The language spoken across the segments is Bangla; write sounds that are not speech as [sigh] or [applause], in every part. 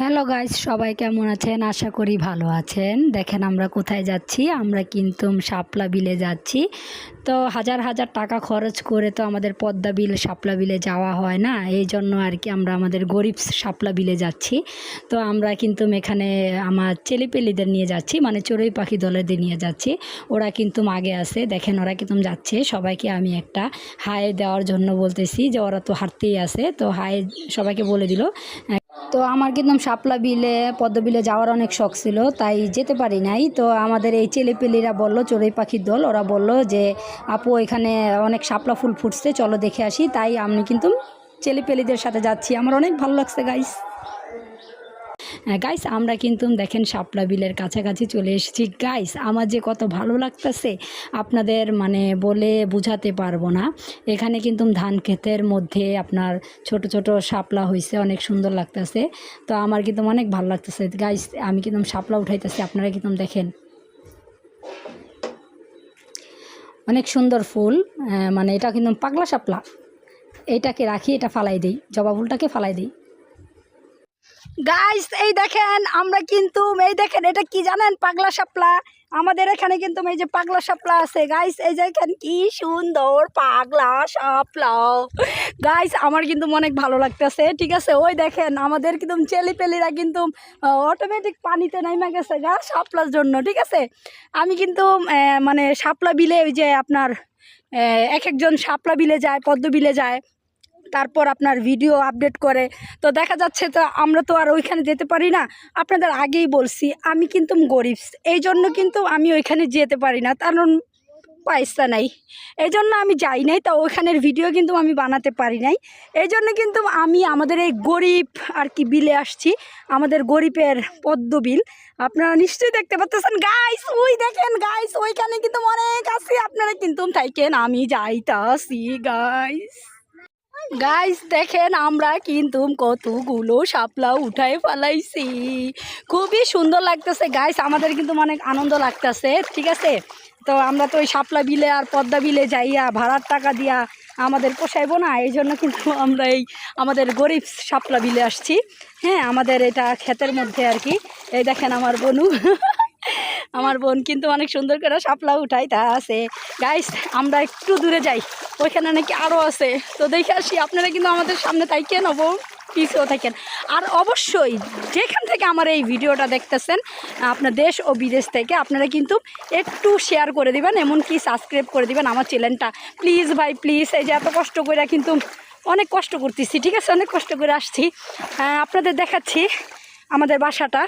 হ্যালো গাইস সবাই কেমন আছেন? আশা করি ভালো আছেন। দেখেন আমরা কোথায় যাচ্ছি? আমরা কিন্তু শাপলা বিলে যাচ্ছি। তো হাজার হাজার টাকা খরচ করে তো আমাদের পদ্মা বিল, শাপলা বিলে যাওয়া হয় না? এই জন্য আর কি আমরা আমাদের গরিব শাপলা বিলে যাচ্ছি। তো আমরা কিন্তু এখানে আমার ছেলেপেলিদের নিয়ে যাচ্ছি মানে চড়ুই পাখি দলেদের নিয়ে যাচ্ছি। ওরা কিন্তু আগে আছে। দেখেন ওরা কিন্তু যাচ্ছে। সবাইকে আমি একটা হাই দেওয়ার জন্য বলতেছি যে ওরা তো হাঁটতেই আছে। তো হাই সবাইকে বলে দিল তো আমার কিন্তু সাপলা বিলে, পদ্ম বিলে যাওয়ার অনেক শখ ছিল, তাই যেতে পারি নাই। তো আমাদের এই ছেলেপেলিরা বলল, চড়ুই পাখির দল, ওরা বলল যে, আপু, এখানে অনেক সাপলা ফুল ফুটছে, চলো দেখে আসি। তাই আমি কিন্তু ছেলেপেলিদের সাথে যাচ্ছি। আমার অনেক ভালো লাগছে গাইস গাইস আমরা কিন্তু দেখেন শাপলা বিলের কাছাকাছি চলে এসেছি। গাইস আমার যে কত ভালো লাগতেছে, আপনাদের মানে বলে বুঝাতে পারব না। এখানে কিন্তু ধান ক্ষেতের মধ্যে আপনার ছোট ছোট শাপলা হয়েছে অনেক সুন্দর লাগতেছে। তো আমার কিন্তু অনেক ভালো লাগতেছে। গাইস আমি কিন্তু শাপলা উঠাইতেছি, আপনারা কিন্তু দেখেন। অনেক সুন্দর ফুল মানে এটা কিন্তু পাগলা শাপলা। এটাকে রাখি, এটা ফালাই দিই, জবা ফুলটাকে ফালাই দিই। গাইস এই দেখেন, আমরা কিন্তু, এই দেখেন, এটা কি জানেন? পাগলা শাপলা। আমাদের এখানে কিন্তু এই যে পাগলা শাপলা আছে। গাইস এই দেখেন, কি সুন্দর পাগলা শাপলা। গাইস আমার কিন্তু অনেক ভালো লাগতেছে, ঠিক আছে? ওই দেখেন, আমাদের কিন্তু ছেলেপেলেরা কিন্তু অটোমেটিক পানিতে নেমে গেছে গা শাপলার জন্য, ঠিক আছে? আমি কিন্তু মানে শাপলা বিলে ওই যে আপনার এক একজন শাপলা বিলে যায়, পদ্ম বিলে যায়। তারপর আপনার ভিডিও আপডেট করে। তো দেখা যাচ্ছে তো আমরা তো আর ওইখানে যেতে পারি না। আপনাদের আগেই বলছি, আমি কিন্তু গরিব। এই জন্য কিন্তু আমি ওইখানে যেতে পারি না, কারণ পয়সা নাই। এই জন্য আমি যাই নাই, তো ওইখানের ভিডিও কিন্তু আমি বানাতে পারি নাই। এই জন্য কিন্তু আমি আমাদের এই গরিব আর কি বিলে আসছি, আমাদের গরিবের পদ্ম বিল। আপনারা নিশ্চয়ই দেখতে পাচ্ছেন গাইস ওই দেখেন গাইস ওইখানে কিন্তু অনেক আছে। আপনারা কিন্তু থাকেন, আমি যাইতাছি গাইস গাইস দেখেন আমরা কিন্তু কতগুলো শাপলা উঠাই ফেলাইছি। খুবই সুন্দর লাগতেছে। গাইস আমাদের কিন্তু অনেক আনন্দ লাগতেছে, ঠিক আছে? তো আমরা তো ওই শাপলা বিলে আর পদ্মা বিলে যাইয়া ভাড়ার টাকা দিয়া আমাদের পোষাইবো না, এই জন্য কিন্তু আমরা এই আমাদের গরিব শাপলা বিলে আসছি। হ্যাঁ আমাদের এটা ক্ষেতের মধ্যে আর কি। এই দেখেন আমার বনু। [laughs] আমার বোন কিন্তু অনেক সুন্দর করে শাপলা উঠাই তা আছে। গাইস আমরা একটু দূরে যাই। ওইখানে নাকি আরও আছে। তো দেখে আসি, আপনারা কিন্তু আমাদের সামনে থাকেন হব পিছিয়েও থাকেন। আর অবশ্যই, যেখান থেকে আমার এই ভিডিওটা দেখতেছেন, আপনার দেশ ও বিদেশ থেকে, আপনারা কিন্তু একটু শেয়ার করে দিবেন, এমনকি সাবস্ক্রাইব করে দিবেন আমার চ্যানেলটা প্লিজ ভাই প্লিজ এই যে এত কষ্ট করে কিন্তু অনেক কষ্ট করতেছি, ঠিক আছে? অনেক কষ্ট করে আসছি। আপনাদের দেখাচ্ছি আমাদের বাসাটা।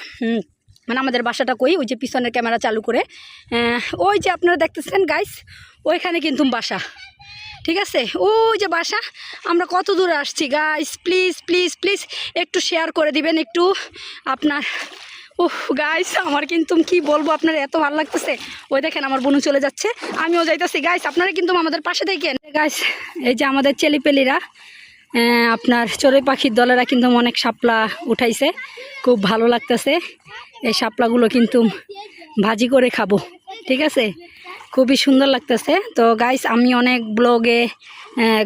মানে আমাদের বাসাটা কই? ওই যে পিছনের ক্যামেরা চালু করে। ওই যে আপনারা দেখতেছেন গাইস ওইখানে কিন্তু বাসা। ঠিক আছে? ওই যে বাসা আমরা কত দূরে আসছি গাইস প্লিজ প্লিজ প্লিজ একটু শেয়ার করে দিবেন একটু আপনার। উহ গাইস আমার কিন্তু কি বলব আপনার এত ভালো লাগতেছে। ওই দেখেন আমার বোনু চলে যাচ্ছে। আমিও যাইতেছি গাইস আপনারা কিন্তু আমাদের পাশে দেখেন। গাইস এই যে আমাদের ছেলেপেলিরা আহ, আপনার চড়ুই পাখির দলেরা কিন্তু অনেক সাপলা উঠাইছে। খুব ভালো লাগতেছে। এই শাপলাগুলো কিন্তু ভাজি করে খাব, ঠিক আছে? খুবই সুন্দর লাগতেছে। তো গাইস আমি অনেক ব্লগে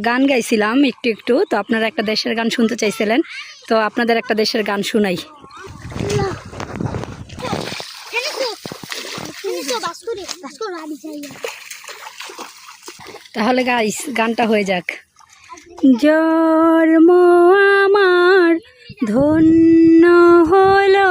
গান গাইছিলাম একটু একটু। তো আপনারা একটা দেশের গান শুনতে চাইছিলেন। তো আপনাদের একটা দেশের গান শুনাই। তাহলে গাইস গানটা হয়ে যাক। জন্ম আমার ধন্য হলো।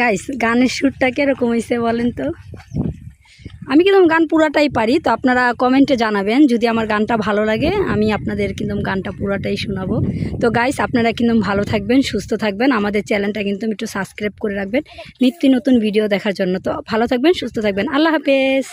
গাইস গানের সুরটা কীরকম হয়েছে বলেন তো? আমি কিন্তু গান পুরাটাই পারি, তো আপনারা কমেন্টে জানাবেন, যদি আমার গানটা ভালো লাগে, আমি আপনাদের কিন্তু গানটা পুরাটাই শোনাবো। তো গাইস আপনারা কিন্তু ভালো থাকবেন, সুস্থ থাকবেন, আমাদের চ্যানেলটা কিন্তু একটু সাবস্ক্রাইব করে রাখবেন, নিত্য নতুন ভিডিও দেখার জন্য। তো ভালো থাকবেন, সুস্থ থাকবেন। আল্লাহ হাফেজ।